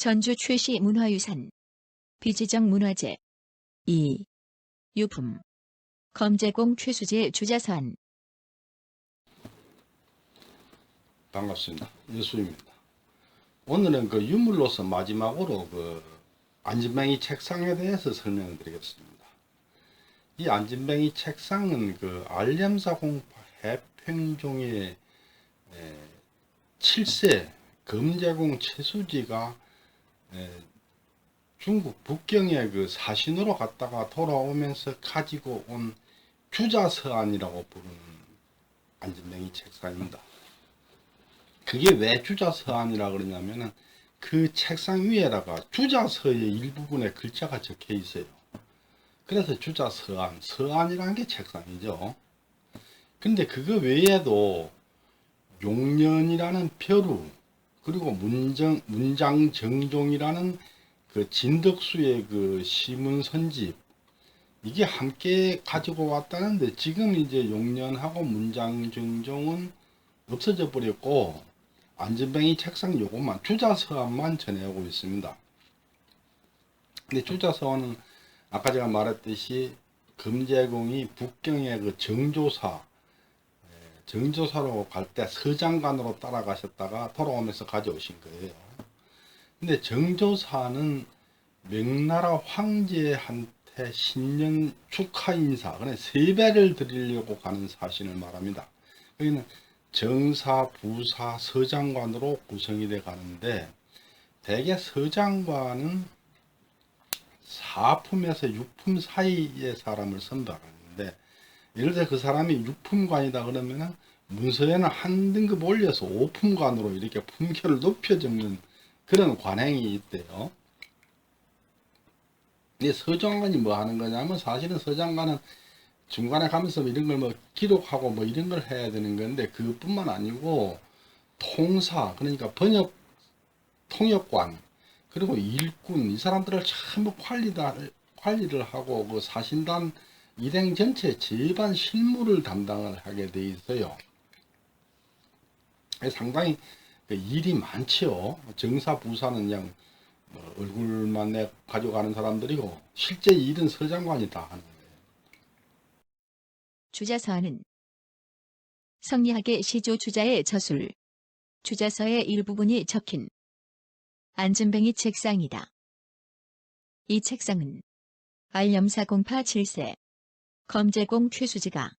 전주 최씨 문화유산 비지정 문화재 2. 유품 검제공 최수재 주자서안 반갑습니다. 유수입니다. 오늘은 그 유물로서 마지막으로 그 안진뱅이 책상에 대해서 설명을 드리겠습니다. 이 안진뱅이 책상은 그 알렘사 공파 해평종의 7세 금제공 최수지가 에, 중국 북경의 그 사신으로 갔다가 돌아오면서 가지고 온 주자서안이라고 부르는 안진뱅이 책상입니다. 그게 왜 주자서안이라 그러냐면은 그 책상 위에다가 주자서의 일부분에 글자가 적혀 있어요. 그래서 주자서안, 서안이라는 게 책상이죠. 근데 그거 외에도 용년이라는 벼루, 그리고 문정, 문장 정종이라는 그 진덕수의 그 시문 선집, 이게 함께 가지고 왔다는데 지금 이제 용년하고 문장 정종은 없어져 버렸고 안전뱅이 책상 요것만 주자서안만 전해오고 있습니다. 근데 주자서안은 아까 제가 말했듯이 금제공이 북경의 그 정조사 예, 정조사로 갈 때 서장관으로 따라가셨다가 돌아오면서 가져오신 거예요. 근데 정조사는 명나라 황제한테 신년 축하 인사, 그래 세배를 드리려고 가는 사신을 말합니다. 여기는 정사, 부사, 서장관으로 구성이 돼 가는데 대개 서장관은 사품에서 육품 사이의 사람을 선발하는데 예를 들어 그 사람이 육품관이다 그러면은 문서에는 한 등급 올려서 오품관으로 이렇게 품격을 높여 적는 그런 관행이 있대요. 근데 서장관이 뭐 하는 거냐면 사실은 서장관은 중간에 가면서 이런 걸 뭐 기록하고 뭐 이런 걸 해야 되는 건데 그뿐만 아니고 통사 그러니까 번역 통역관 그리고 일꾼 이 사람들을 전부 관리다 관리를 하고 그 사신단 일행 전체 제반 실무를 담당을 하게 돼 있어요. 상당히 그 일이 많지요. 정사 부사는 그냥 뭐 얼굴만 내 가져가는 사람들이고 실제 일은 서장관이 다 하는 거예요. 주자서안은 성리학의 시조 주자의 저술 주자서의 일부분이 적힌 안전뱅이 책상이다. 이 책상은 알염사 공파 7세 검제공 최수지가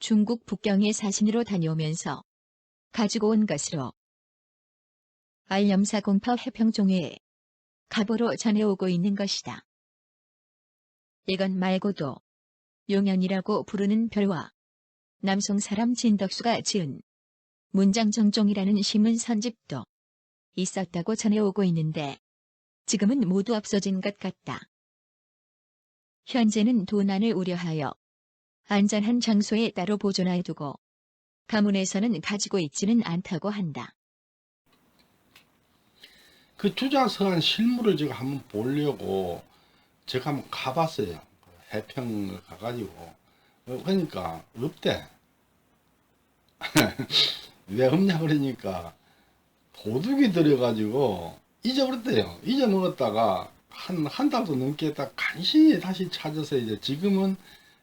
중국 북경의 사신으로 다녀오면서 가지고 온 것으로 알염사 공파 해평종의 갑으로 전해오고 있는 것이다. 이건 말고도 용연이라고 부르는 별과 남송 사람 진덕수가 지은 문장정종이라는 신문 선집도 있었다고 전해오고 있는데 지금은 모두 없어진 것 같다. 현재는 도난을 우려하여 안전한 장소에 따로 보존해 두고 가문에서는 가지고 있지는 않다고 한다. 그 주자서한 실물을 제가 한번 보려고 제가 한번 가봤어요. 그 해평을 가가지고. 어, 그러니까 없대. 왜 없냐 그러니까 도둑이 들어가지고 잊어버렸대요. 잊어먹었다가 한, 한 달도 넘게 딱 간신히 다시 찾아서 이제 지금은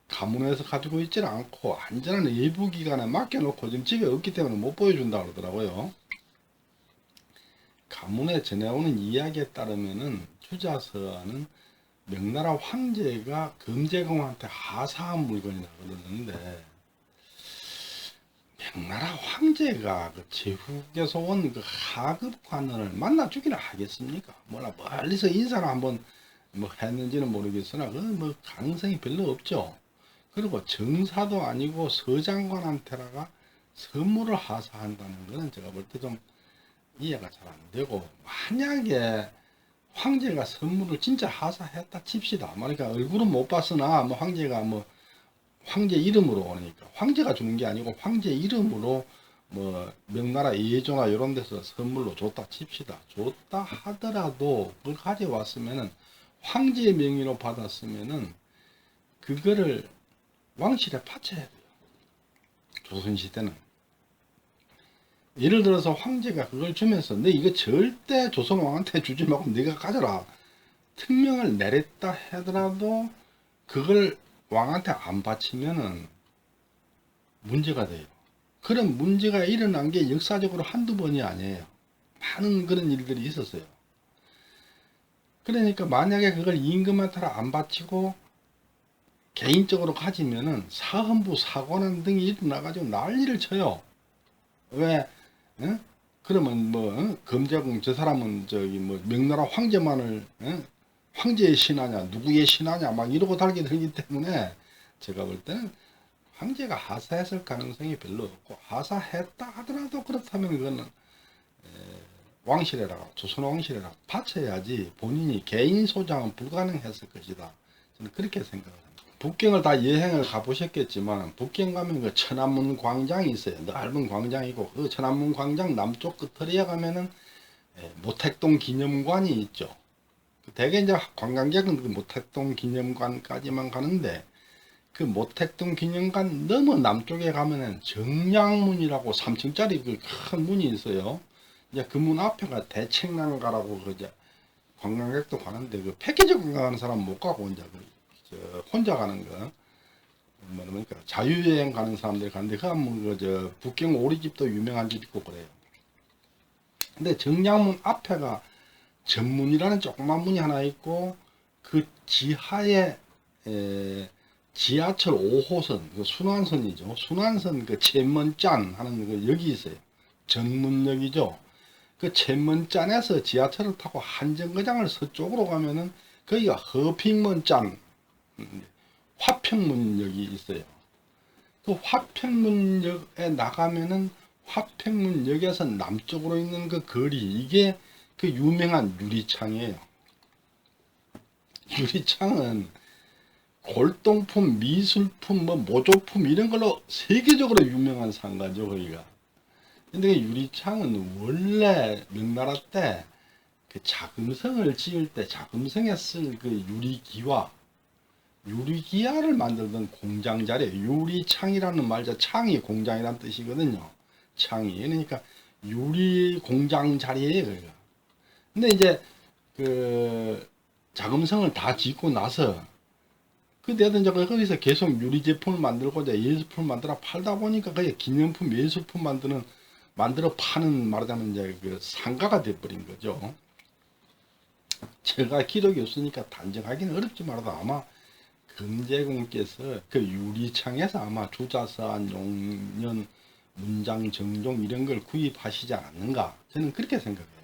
가문에서 가지고 있지는 않고 안전한 외부 기관에 맡겨놓고 지금 집에 없기 때문에 못 보여준다 그러더라고요. 가문에 전해오는 이야기에 따르면은 주자서는 명나라 황제가 금제공한테 하사한 물건이라 그러는데 명나라 황제가 그 제국에서 온 그 하급 관원을 만나 주기를 하겠습니까? 몰라 멀리서 인사를 한번 뭐 했는지는 모르겠으나 그 뭐 가능성이 별로 없죠. 그리고 정사도 아니고 서장관한테다가 선물을 하사한다는 것은 제가 볼 때 좀 이해가 잘 안 되고 만약에 황제가 선물을 진짜 하사했다 칩시다. 그러니까 얼굴은 못 봤으나 뭐 황제가 뭐 황제 이름으로 오니까 황제가 주는 게 아니고 황제 이름으로 뭐 명나라 예조나 이런 데서 선물로 줬다 칩시다. 줬다 하더라도 그걸 가져왔으면은 황제의 명의로 받았으면은 그거를 왕실에 바쳐야 돼요. 조선시대는. 예를 들어서 황제가 그걸 주면서 너 이거 절대 조선 왕한테 주지 말고 네가 가져라. 특명을 내렸다 하더라도 그걸 왕한테 안 바치면은 문제가 돼요. 그런 문제가 일어난 게 역사적으로 한두 번이 아니에요. 많은 그런 일들이 있었어요. 그러니까 만약에 그걸 임금한테 안 바치고 개인적으로 가지면은 사헌부 사관원 등이 일어나가지고 난리를 쳐요. 왜? 응? 그러면 뭐 응? 검자공 저 사람은 저기 뭐 명나라 황제만을 응? 황제의 신하냐 누구의 신하냐 막 이러고 달게 되기 때문에 제가 볼 때는 황제가 하사했을 가능성이 별로 없고 하사했다 하더라도 그렇다면 그거는 에, 왕실에다가 조선 왕실에다가 바쳐야지 본인이 개인 소장은 불가능했을 것이다. 저는 그렇게 생각합니다. 북경을 다 여행을 가보셨겠지만 북경 가면 그 천안문 광장이 있어요. 넓은 광장이고 그 천안문 광장 남쪽 끝터리에 가면은 에, 모택동 기념관이 있죠. 대개 이제 관광객은 그 모택동 기념관까지만 가는데 그 모택동 기념관 너무 남쪽에 가면은 정량문이라고 3층짜리 그 큰 문이 있어요. 이제 그 문 앞에가 대책난가라고 그 이제 관광객도 가는데 그 패키지 관광하는 사람 못 가고 이제 그저 혼자 가는 거 뭐니까 자유여행 가는 사람들 가는데 그 하면 그저 북경 오리집도 유명한 집 있고 그래요. 근데 정량문 앞에가 전문이라는 조그만 문이 하나 있고 그 지하에 에, 지하철 5호선 그 순환선이죠. 순환선 그 체먼짠 하는 그 역이 있어요. 전문역이죠. 그 체먼짠에서 지하철을 타고 한정거장을 서쪽으로 가면은 거기가 허핑먼짠 음, 화평문역이 있어요. 그 화평문역에 나가면은 화평문역에서 남쪽으로 있는 그 거리 이게 그 유명한 유리창이에요. 유리창은 골동품, 미술품, 뭐 모조품 이런 걸로 세계적으로 유명한 상가죠, 거기가. 근데 그 유리창은 원래 명나라 때 그 자금성을 지을 때 자금성에 쓸그 유리기와 유리기와를 만들던 공장 자리에 유리창이라는 말자 창이 공장이라는 뜻이거든요. 창이 그러니까 유리 공장 자리에요. 근데 이제 그 자금성을 다 짓고 나서 그때도 이제 거기서 계속 유리 제품을 만들고 이제 예술품을 만들어 팔다 보니까 그게 기념품 예술품 만드는 만들어 파는 말하자면 이제 그 상가가 돼버린 거죠. 제가 기록이 없으니까 단정하기는 어렵지만 아마 금제공께서 그 유리창에서 아마 주자서한 용년 문장 정종 이런 걸 구입하시지 않았는가 저는 그렇게 생각해요.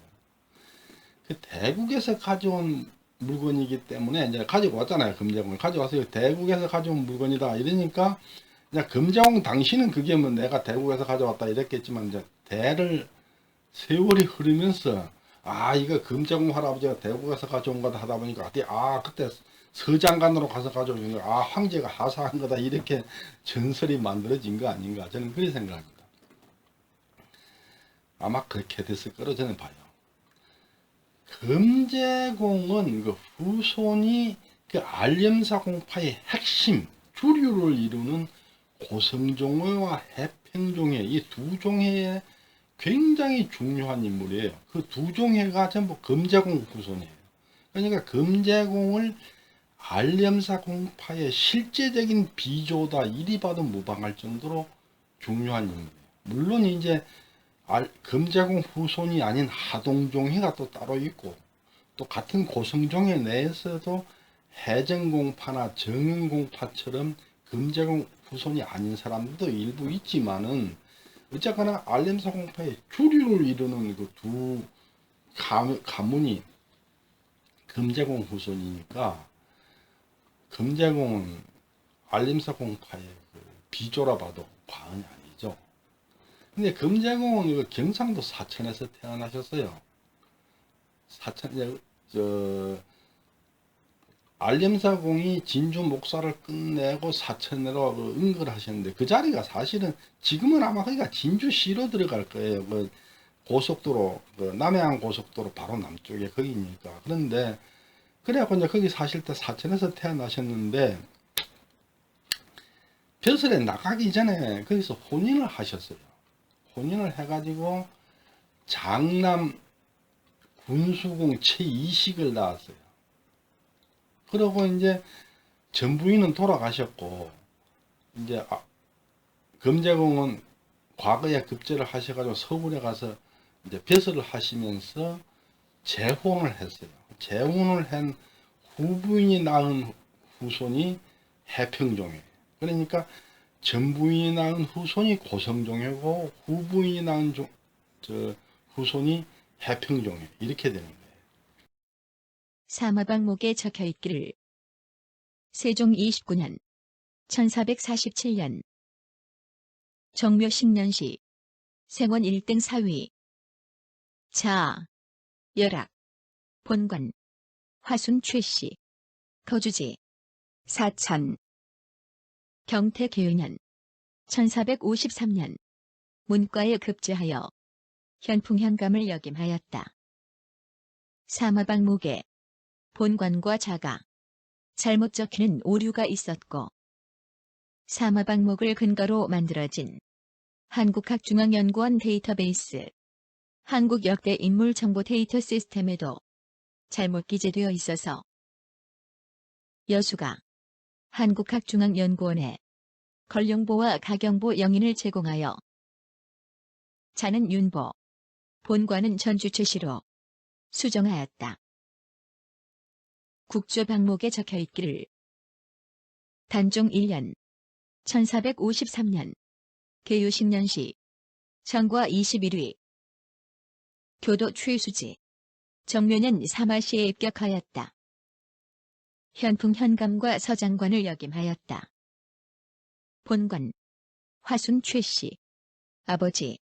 그 대국에서 가져온 물건이기 때문에 이제 가지고 왔잖아요 금제공을 가져와서 대국에서 가져온 물건이다 이러니까 이제 금제공 당시는 그게 뭐 내가 대국에서 가져왔다 이랬겠지만 이제 대를 세월이 흐르면서 아 이거 금제공 할아버지가 대국에서 가져온 거다 하다 보니까 아 그때 서장관으로 가서 가져온 거아 황제가 하사한 거다 이렇게 전설이 만들어진 거 아닌가 저는 그렇게 생각합니다. 아마 그렇게 됐을 거로 저는 봐요. 금제공은 그 후손이 그 알림사 공파의 핵심 주류를 이루는 고성종회와 해평종회 이 두 종회에 굉장히 중요한 인물이에요. 그 두 종회가 전부 금제공 후손이에요. 그러니까 금제공을 알림사 공파의 실제적인 비조다 이리 봐도 무방할 정도로 중요한 인물이에요. 물론 이제 알, 금제공 후손이 아닌 하동종회가 또 따로 있고 또 같은 고성종회 내에서도 해전공파나 정은공파처럼 금제공 후손이 아닌 사람들도 일부 있지만은 어쨌거나 알렘사공파의 주류를 이루는 그 두 가문이 금제공 후손이니까 금제공은 알림사공파의 그 비조라 봐도 과언이 아니죠. 근데 금제공은 이거 경상도 사천에서 태어나셨어요. 사천, 저, 알림사공이 진주 목사를 끝내고 사천으로 그 은거를 하셨는데 그 자리가 사실은 지금은 아마 거기가 진주시로 들어갈 거예요. 그 고속도로, 그 남해안 고속도로 바로 남쪽에 거기니까. 그런데 그래갖고 이제 거기 사실 때 사천에서 태어나셨는데 벼슬에 나가기 전에 거기서 혼인을 하셨어요. 혼인을 해가지고 장남 군수궁 최이식을 낳았어요. 그러고 이제 전부인은 돌아가셨고 이제 아, 금제공은 과거에 급제를 하셔가지고 서울에 가서 이제 벼슬을 하시면서 재혼을 했어요. 재혼을 한 후부인이 낳은 후손이 해평종이에요. 그러니까 전부인이 낳은 후손이 고성종이고 후부인이 낳은 종, 저 후손이 해평종이에요. 이렇게 되는 거예요. 사마방목에 적혀 있기를 세종 29년 1447년 정묘 10년시 생원 1등 사위 자 열악 본관 화순 최씨 거주지 사천 경태 계유년 1453년 문과에 급제하여 현풍현감을 역임하였다. 사마방목에 본관과 자가 잘못 적히는 오류가 있었고 사마방목을 근거로 만들어진 한국학중앙연구원 데이터베이스 한국역대 인물정보 데이터 시스템에도 잘못 기재되어 있어서 여수가 한국학중앙연구원에 걸령보와 가경보 영인을 제공하여 자는 윤보, 본관은 전주 최씨로 수정하였다. 국조 방목에 적혀 있기를 단종 1년 1453년 계유 10년시 정과 21위 교도 최수지 정묘년 사마시에 입격하였다. 현풍 현감과 서장관을 역임하였다. 본관 화순 최씨 아버지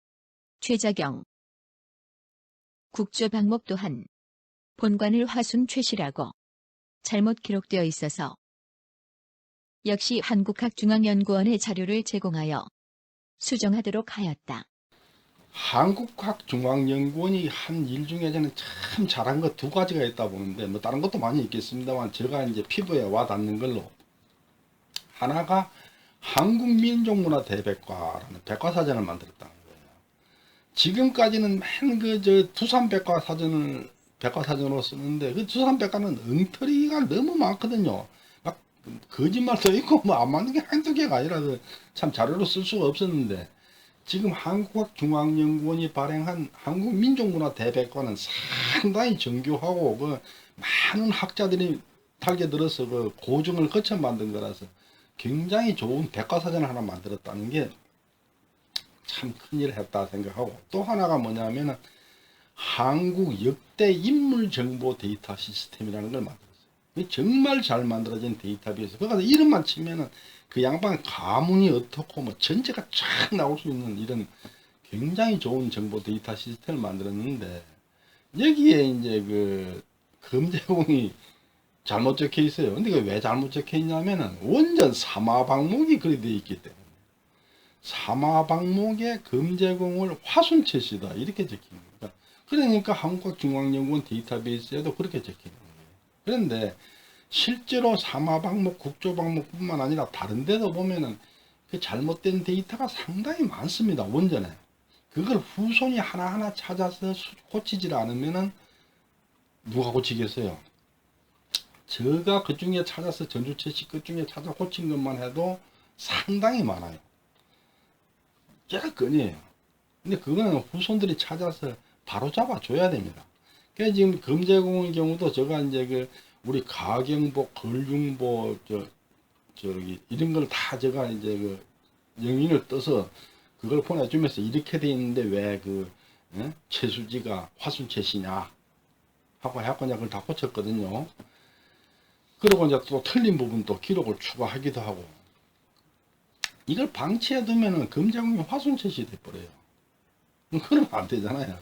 최자경 국조 방목 또한 본관을 화순 최씨라고 잘못 기록되어 있어서 역시 한국학중앙연구원의 자료를 제공하여 수정하도록 하였다. 한국학중앙연구원이 한 일 중에 저는 참 잘한 거두 가지가 있다 보는데 뭐 다른 것도 많이 있겠습니다만 제가 이제 피부에 와 닿는 걸로 하나가 한국민족문화 대백과라는 백과사전을 만들었다는 거예요. 지금까지는 맨 그 저 두산 백과사전을 백과사전으로 쓰는데 그 두산 백과는 엉터리가 너무 많거든요. 막 거짓말도 있고 뭐 안 맞는 게 한두 개가 아니라서 참 자료로 쓸 수가 없었는데 지금 한국학중앙연구원이 발행한 한국민족문화 대백과는 상당히 정교하고 그 많은 학자들이 달게 들어서 그 고증을 거쳐 만든 거라서 굉장히 좋은 백과사전을 하나 만들었다는 게 참 큰일을 했다 생각하고 또 하나가 뭐냐면은 한국 역대 인물 정보 데이터 시스템이라는 걸 만들었어요. 정말 잘 만들어진 데이터베이스. 거기서 이름만 치면은 그 양반 가문이 어떻고 뭐 전체가 쫙 나올 수 있는 이런 굉장히 좋은 정보 데이터 시스템을 만들었는데 여기에 이제 그 검제공이 잘못 적혀 있어요. 근데 왜 잘못 적혀 있냐면은 원전 사마방목이 그리 되어 있기 때문에 사마방목의 검제공을 화순채 씨다 이렇게 적힌 겁니다. 그러니까 한국중앙연구원 데이터베이스에도 그렇게 적히는 거예요. 그런데 실제로 사마방목, 국조방목뿐만 아니라 다른 데도 보면은 그 잘못된 데이터가 상당히 많습니다. 원전에. 그걸 후손이 하나하나 찾아서 수- 고치질 않으면은 누가 고치겠어요? 제가 그 중에 찾아서 전주채 씨그 중에 찾아 고친 것만 해도 상당히 많아요. 제가 건이에요. 근데 그거는 후손들이 찾아서 바로 잡아줘야 됩니다. 그래서 지금 검제공의 경우도 제가 이제 그 우리 가경보, 걸중보, 저, 저기, 이런 걸 다 제가 이제 그 영인을 떠서 그걸 보내주면서 이렇게 돼 있는데 왜 그, 예? 최수지가 화순채씨냐? 하고 해갖고 그걸 다 고쳤거든요. 그리고 이제 또 틀린 부분도 기록을 추가하기도 하고. 이걸 방치해 두면은 검제공이 화순채씨 돼버려요. 그러면 안 되잖아요.